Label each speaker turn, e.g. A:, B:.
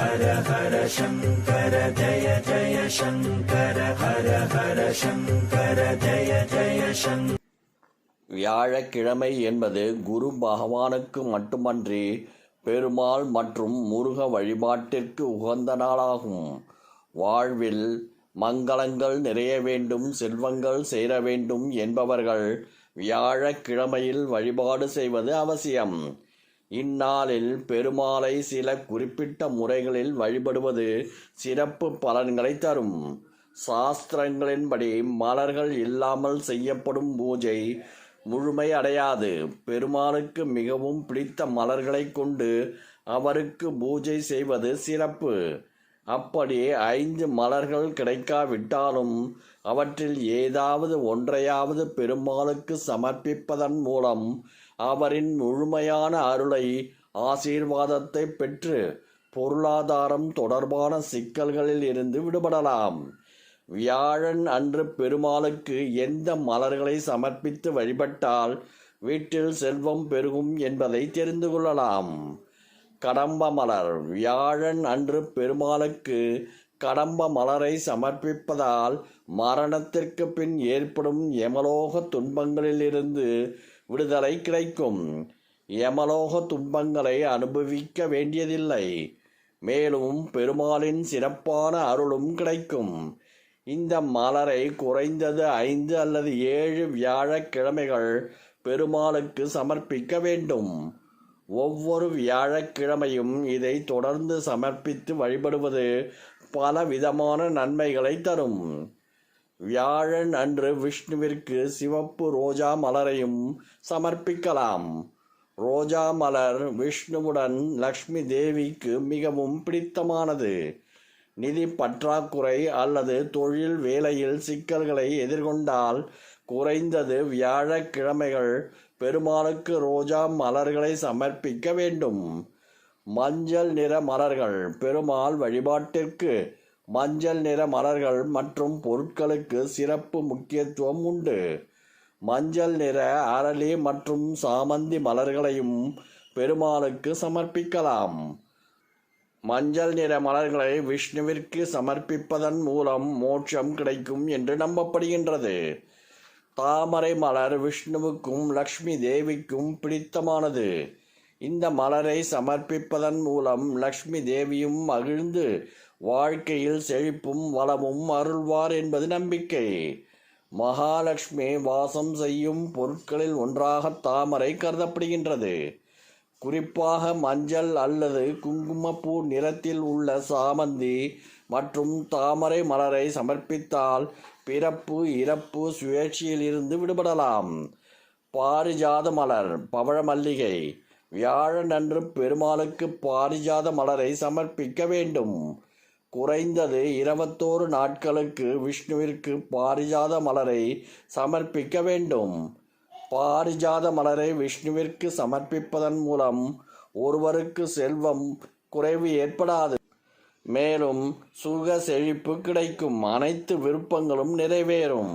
A: ஹர ஹர சங்கர ஜய ஜய சங்கர ஹர ஹர சங்கர ஜய ஜய சங்கர
B: வியாழக்கிழமை என்பது குரு பகவானுக்கு மட்டுமன்றி பெருமாள் மற்றும் முருக வழிபாட்டிற்கு உகந்த நாளாகும். வாழ்வில் மங்களங்கள் நிறைய வேண்டும் செல்வங்கள் சேர வேண்டும் என்பவர்கள் வியாழக்கிழமையில் வழிபாடு செய்வது அவசியம். இந்நாளில் பெருமாளை சில குறிப்பிட்ட முறைகளில் வழிபடுவது சிறப்பு பலன்களை தரும். சாஸ்திரங்களின்படி மலர்கள் இல்லாமல் செய்யப்படும் பூஜை முழுமை அடையாது பெருமாளுக்கு மிகவும் பிடித்த மலர்களை கொண்டு அவருக்கு பூஜை செய்வது சிறப்பு. அப்படி ஐந்து மலர்கள் கிடைக்காவிட்டாலும் அவற்றில் ஏதாவது ஒன்றையாவது பெருமாளுக்கு சமர்ப்பிப்பதன் மூலம் அவரின் முழுமையான அருளை ஆசீர்வாதத்தை பெற்று பொருளாதாரம் தொடர்பான சிக்கல்களில் இருந்து விடுபடலாம். வியாழன் அன்று பெருமாளுக்கு எந்த மலர்களை சமர்ப்பித்து வழிபட்டால் வீட்டில் செல்வம் பெருகும் என்பதை தெரிந்து கொள்ளலாம். கடம்ப மலர். வியாழன் அன்று பெருமாளுக்கு கடம்ப மலரை சமர்ப்பிப்பதால் மரணத்திற்கு பின் ஏற்படும் எமலோக துன்பங்களிலிருந்து விடுதலை கிடைக்கும். யமலோக துன்பங்களை அனுபவிக்க வேண்டியதில்லை. மேலும் பெருமாளின் சிறப்பான அருளும் கிடைக்கும். இந்த மலரை குறைந்தது ஐந்து அல்லது ஏழு வியாழக்கிழமைகள் பெருமாளுக்கு சமர்ப்பிக்க வேண்டும். ஒவ்வொரு வியாழக்கிழமையும் இதை தொடர்ந்து சமர்ப்பித்து வழிபடுவது பல விதமான நன்மைகளை தரும். வியாழன் அன்று விஷ்ணுவிற்கு சிவப்பு ரோஜா மலரையும் சமர்ப்பிக்கலாம். ரோஜா மலர் விஷ்ணுவுடன் லக்ஷ்மி தேவிக்கு மிகவும் பிடித்தமானது. நிதி பற்றாக்குறை அல்லது தொழில் வேலையில் சிக்கல்களை எதிர்கொண்டால் குறைந்தது வியாழக்கிழமைகள் பெருமாளுக்கு ரோஜா மலர்களை சமர்ப்பிக்க வேண்டும். மஞ்சள் நிற மலர்கள் பெருமாள் வழிபாட்டிற்கு மஞ்சள் நிற மலர்கள் மற்றும் பொருட்களுக்கு சிறப்பு முக்கியத்துவம் உண்டு. மஞ்சள் நிற அரளி மற்றும் சாமந்தி மலர்களையும் பெருமாளுக்கு சமர்ப்பிக்கலாம். மஞ்சள் நிற மலர்களை விஷ்ணுவிற்கு சமர்ப்பிப்பதன் மூலம் மோட்சம் கிடைக்கும் என்று நம்பப்படுகின்றது. தாமரை மலர் விஷ்ணுவுக்கும் லக்ஷ்மி தேவிக்கும் பிடித்தமானது. இந்த மலரை சமர்ப்பிப்பதன் மூலம் லக்ஷ்மி தேவியும் மகிழ்ந்து வாழ்க்கையில் செழிப்பும் வளமும் அருள்வார் என்பது நம்பிக்கை. மகாலட்சுமி வாசம் செய்யும் பொருட்களில் ஒன்றாக தாமரை கருதப்படுகின்றது. குறிப்பாக மஞ்சள் அல்லது குங்குமப்பூ நிறத்தில் உள்ள சாமந்தி மற்றும் தாமரை மலரை சமர்ப்பித்தால் பிறப்பு இறப்பு சுழற்சியிலிருந்து விடுபடலாம். பாரிஜாத மலர் பவழமல்லிகை வியாழன் அன்று பெருமாளுக்கு பாரிஜாத மலரை சமர்ப்பிக்க வேண்டும். குறைந்தது இருபத்தோரு நாட்களுக்கு விஷ்ணுவிற்கு பாரிஜாத மலரை சமர்ப்பிக்க வேண்டும். பாரிஜாத மலரை விஷ்ணுவிற்கு சமர்ப்பிப்பதன் மூலம் ஒருவருக்கு செல்வம் குறைவு ஏற்படாது. மேலும் சுக செழிப்பு கிடைக்கும். அனைத்து விருப்பங்களும் நிறைவேறும்.